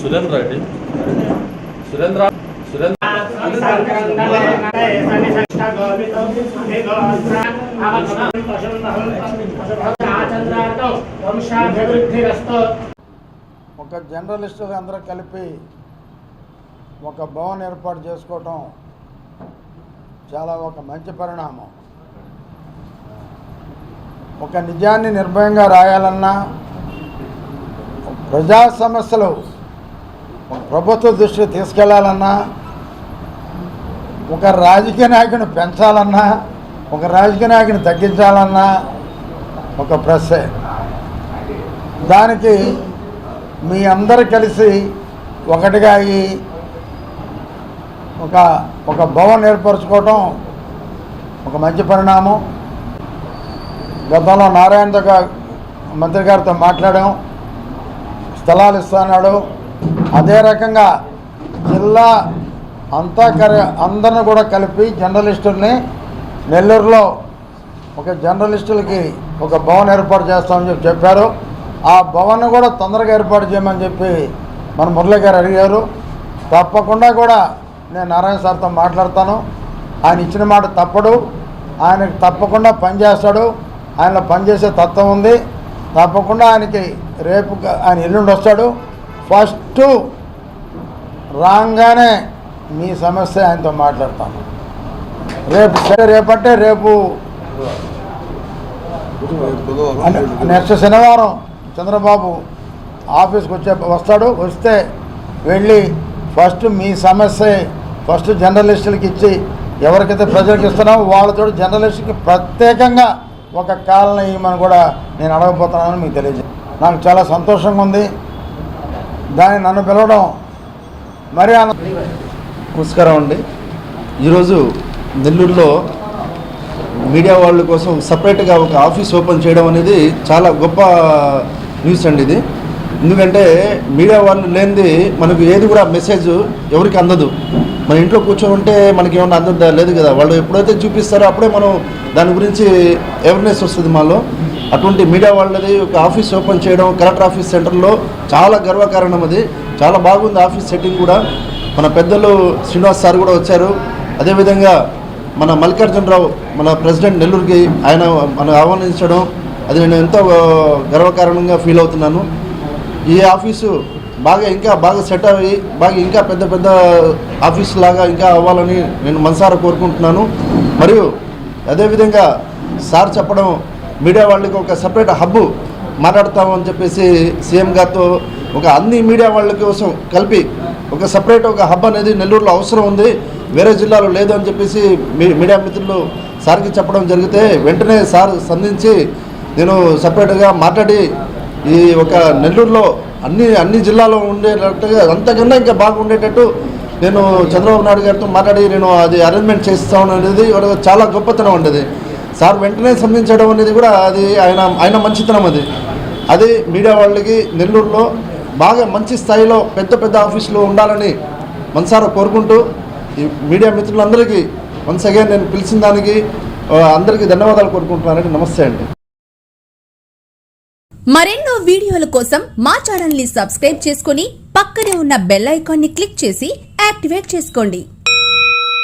సురేంద్ర రెడ్డి. సురేంద్ర సురేంద్ర. వంశాభివృద్ధిరస్తో ఒక జర్నలిస్టులు అందరూ కలిపి ఒక భవన్ ఏర్పాటు చేసుకోవటం చాలా ఒక మంచి పరిణామం. ఒక నిజాన్ని నిర్భయంగా రాయాలన్నా ప్రజా సమస్యలు ప్రభుత్వ దృష్టికి తీసుకెళ్ళాలన్నా ఒక రాజకీయ నాయకుని పెంచాలన్నా ఒక రాజకీయ నాయకుని తగ్గించాలన్నా ఒక ప్రెస్సే దానికి మీ అందరు కలిసి ఒకటిగా అయ్యి ఒక ఒక భవన్ ఏర్పరచుకోవటం ఒక మంచి పరిణామం. గతంలో నారాయణతో మంత్రి గారితో మాట్లాడాం. స్థలాలు ఇస్తున్నాడు అదే రకంగా జిల్లా అంతా కరి అందరిని కూడా కలిపి జర్నలిస్టుల్ని నెల్లూరులో ఒక జర్నలిస్టులకి ఒక భవన్ ఏర్పాటు చేస్తామని చెప్పి చెప్పారు. ఆ భవన్ కూడా తొందరగా ఏర్పాటు చేయమని చెప్పి మన మురళి గారు అడిగారు. తప్పకుండా కూడా నేను నారాయణ సార్తో మాట్లాడతాను. ఆయన ఇచ్చిన మాట తప్పడు. ఆయనకు తప్పకుండా పనిచేస్తాడు. ఆయనలో పనిచేసే తత్వం ఉంది. తప్పకుండా ఆయనకి రేపు ఆయన ఎల్లుండి వస్తాడు. ఫస్ట్ రాగానే మీ సమస్య ఆయనతో మాట్లాడతాను. రేపు సరే రేపంటే రేపు నెక్స్ట్ శనివారం చంద్రబాబు ఆఫీస్కి వచ్చే వస్తాడు. వస్తే వెళ్ళి ఫస్ట్ మీ సమస్య ఫస్ట్ జర్నలిస్టులకి ఇచ్చి ఎవరికైతే ప్రజలకు ఇస్తున్నామో వాళ్ళతో జర్నలిస్టుకి ప్రత్యేకంగా ఒక కాలనీ ఇవ్వమని కూడా నేను అడగబోతున్నానని మీకు తెలియజే నాకు చాలా సంతోషంగా ఉంది. దాన్ని నన్ను పిలవడం మరీ ఆనంద. నమస్కారం అండి. ఈరోజు నెల్లూరులో మీడియా వాళ్ళ కోసం సపరేట్గా ఒక ఆఫీస్ ఓపెన్ చేయడం అనేది చాలా గొప్ప న్యూస్ అండి ఇది. ఎందుకంటే మీడియా వాళ్ళు లేనిది మనకు ఏది కూడా మెసేజ్ ఎవరికి అందదు. మన ఇంట్లో కూర్చొని ఉంటే మనకి ఏమన్నా అందదా? లేదు కదా. వాళ్ళు ఎప్పుడైతే చూపిస్తారో అప్పుడే మనం దాని గురించి అవేర్నెస్ వస్తుంది మాలో. అటువంటి మీడియా వాళ్ళది ఒక ఆఫీస్ ఓపెన్ చేయడం కలెక్టర్ ఆఫీస్ సెంటర్లో చాలా గర్వకారణం అది. చాలా బాగుంది ఆఫీస్ సెట్టింగ్ కూడా. మన పెద్దలు శ్రీనివాస్ సార్ కూడా వచ్చారు. అదేవిధంగా మన మల్లికార్జునరావు మన ప్రెసిడెంట్ నెల్లూరుకి ఆయన మనం ఆహ్వానించడం అది నేను ఎంతో గర్వకారణంగా ఫీల్ అవుతున్నాను. ఈ ఆఫీసు బాగా ఇంకా బాగా సెట్ అయ్యి బాగా ఇంకా పెద్ద పెద్ద ఆఫీస్ లాగా ఇంకా అవ్వాలని నేను మనసారా కోరుకుంటున్నాను. మరియు అదేవిధంగా సార్ చెప్పడం మీడియా వాళ్ళకి ఒక సపరేట్ హబ్బు మాట్లాడతామని చెప్పేసి సీఎం గారితో ఒక అన్ని మీడియా వాళ్ళ కోసం కలిపి ఒక సపరేట్ ఒక హబ్ అనేది నెల్లూరులో అవసరం ఉంది. వేరే జిల్లాలో లేదు అని చెప్పేసి మీ మీడియా మిత్రులు సార్కి చెప్పడం జరిగితే వెంటనే సార్ స్పందించి నేను సపరేట్గా మాట్లాడి ఈ ఒక నెల్లూరులో అన్ని అన్ని జిల్లాలో ఉండేటట్టుగా అంతకన్నా ఇంకా బాగా ఉండేటట్టు నేను చంద్రబాబు నాయుడు గారితో మాట్లాడి నేను అది అరేంజ్మెంట్ చేస్తాను అనేది చాలా గొప్పతనం ఉండేది సార్ వెంటనే స్పందించడం అనేది కూడా అది ఆయన ఆయన మంచితనం అది. అది మీడియా వాళ్ళకి నెల్లూరులో బాగా మంచి స్థాయిలో పెద్ద పెద్ద ఆఫీసులో ఉండాలని మనసారా కోరుకుంటూ ఈ మీడియా మిత్రులందరికీ వన్స్ అగైన్ నేను పిలిచిన దానికి అందరికీ ధన్యవాదాలు కోరుకుంటున్నానండి. నమస్తే అండి. మరెన్నో వీడియోల కోసం మా ఛానల్ని సబ్స్క్రైబ్ చేసుకుని పక్కనే ఉన్న బెల్ ఐకాన్ని క్లిక్ చేసి యాక్టివేట్ చేసుకోండి.